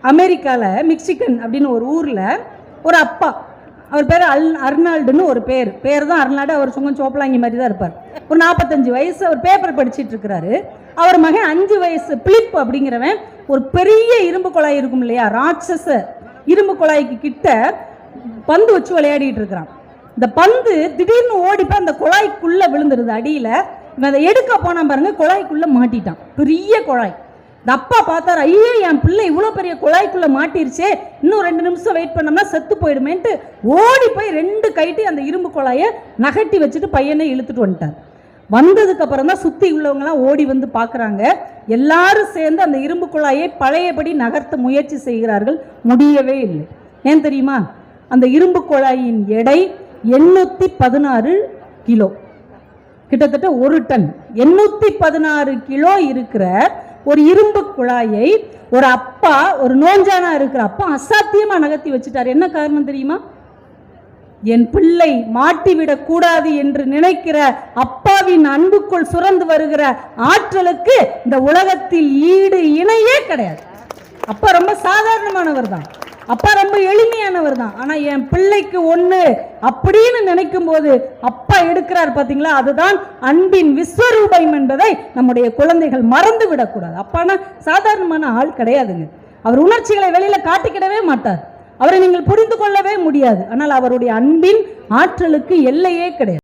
அமெரிக்காவில் மிக்சிகன் அப்படின்னு ஒரு ஊரில் ஒரு அப்பா. அவர் பேர் அல் அர்னால்டுன்னு ஒரு பேர். பேர் தான் அர்னால்டு. அவர் சுங்கம் சோப்பலாங்கி மாதிரி தான் இருப்பார். ஒரு நாற்பத்தஞ்சு வயசு அவர் பேப்பர் படிச்சுட்டு இருக்கிறாரு. அவர் மகன் அஞ்சு வயசு பிலிப் அப்படிங்கிறவன் ஒரு பெரிய இரும்பு குழாய் இருக்கும் இல்லையா? ராட்சச இரும்பு குழாய்க்கு கிட்ட பந்து வச்சு விளையாடிட்டு இருக்கிறான். இந்த பந்து திடீர்னு ஓடிப்போ அந்த குழாய்க்குள்ளே விழுந்துருது. அடியில் இவன் அதை எடுக்க போனான் பாருங்க. குழாய்க்குள்ளே மாட்டிட்டான். பெரிய குழாய். இந்த அப்பா பார்த்தாரு ஐயோ என் பிள்ளை இவ்வளோ பெரிய குழாய்க்குள்ளே மாட்டிருச்சே இன்னும் ரெண்டு நிமிஷம் வெயிட் பண்ணோம்னா செத்து போயிடுமேன்ட்டு ஓடி போய் ரெண்டு கைட்டி அந்த இரும்பு குழாயை நகட்டி வச்சுட்டு பையனை இழுத்துட்டு வந்துட்டார். வந்ததுக்கப்புறம் தான் சுற்றி உள்ளவங்களாம் ஓடி வந்து பார்க்குறாங்க. எல்லாரும் சேர்ந்து அந்த இரும்பு குழாயை பழையபடி நகர்த்த முயற்சி செய்கிறார்கள். முடியவே இல்லை. ஏன் தெரியுமா? அந்த இரும்பு குழாயின் எடை எண்ணூற்றி பதினாறு கிலோ. கிட்டத்தட்ட ஒரு டன். எண்ணூற்றி பதினாறு கிலோ இருக்கிற ஒரு இரும்பு குழாயை ஒரு அப்பா ஒரு நோஞ்சானா இருக்கிற அப்பா அசாத்தியமா நகர்த்தி வச்சுட்டார். என்ன காரணம் தெரியுமா? என் பிள்ளை மாட்டிவிடக் கூடாது என்று நினைக்கிற அப்பாவின் அன்புக்குள் சுரந்து வருகிற ஆற்றலுக்கு இந்த உலகத்தில் ஈடு இணையே கிடையாது. அப்பா ரொம்ப சாதாரணமானவர் தான். அப்பா ரொம்ப எளிமையானவர் தான். ஆனா என் பிள்ளைக்கு ஒண்ணு அப்படின்னு நினைக்கும் போது அப்பா எடுக்கிறார் பார்த்தீங்களா அதுதான் அன்பின் விஸ்வரூபம் என்பதை நம்முடைய குழந்தைகள் மறந்து விடக்கூடாது அப்பானா சாதாரணமான ஆள் கிடையாதுங்க. அவர் உணர்ச்சிகளை வெளியில காட்டிக்கிடவே மாட்டார். அவரை நீங்கள் புரிந்து கொள்ளவே முடியாது. ஆனால் அவருடைய அன்பின் ஆற்றலுக்கு எல்லையே கிடையாது.